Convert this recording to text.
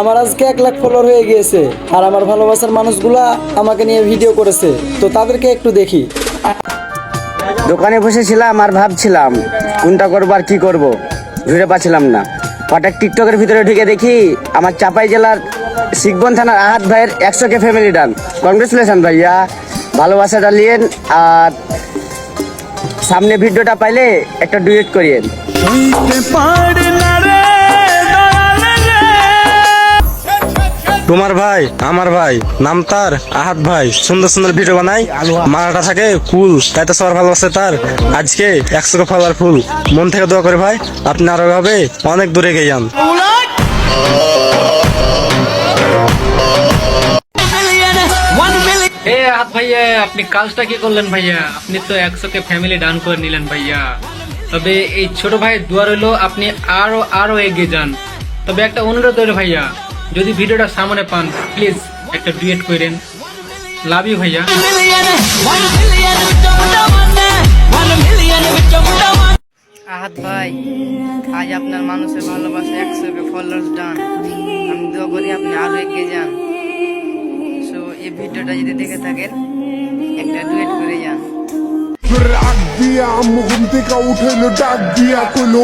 আমার আজকে এক লাখ ফলোয়ার হয়ে গিয়েছে আর আমার ভালোবাসার মানুষগুলা আমাকে নিয়ে ভিডিও করেছে। তো তাদেরকে একটু দেখি। দোকানে বসেছিলাম আর ভাবছিলাম কোনটা করব আর কি করব? ঘুরে পাচ্ছিলাম না। হঠাৎ টিকটকের ভিতরে ঢুকে দেখি আমার চাপাই জেলার শিখবন থানার আহাত ভাইয়ের একশো কে ফ্যামিলি ডান। কংগ্রেচুলেশন ভাইয়া। ভালোবাসাটা লিয়েন আর সামনে ভিডিওটা পাইলে একটা ডুয়েট করিয়েন। তোমার ভাই, আমার ভাই, নাম তার, আহাত ভাই, সুন্দর সুন্দর ভিডিও বানাই মারাটা থাকে কুল তাই তো সবার ভালোবাসে তার। আজকে একশো ফলার ফুল মন থেকে দোয়া করে ভাই, আপনি আরও ভাবে অনেক দূরে গিয়ে যান। এ হাত ভাইয়া, আপনি কাজটা কি করলেন ভাইয়া? আপনি তো একশো কে ফ্যামিলি ডান করে নিলেন ভাইয়া। তবে এই ছোট ভাই দোয়া রইল, আপনি আরও আরও এগিয়ে যান। তবে একটা অনুরোধ রইল ভাইয়া যদি ভিডিওটা সামনে পান প্লিজ একটা ডুয়েট করেন। লাভ ইউ ভাইয়া। আহাত ভাই আজ আপনার মানুষের ভালোবাসা একশো কে ফলোয়ার্স ডান আমি দোয়া করি আপনি আরও এগিয়ে যান। সো এই ভিডিওটা যদি দেখে থাকেন একটা ডুয়েট করে যান। রাগ দিয়া মুখ থেকে উঠেলো ডাক দিয়া কইলো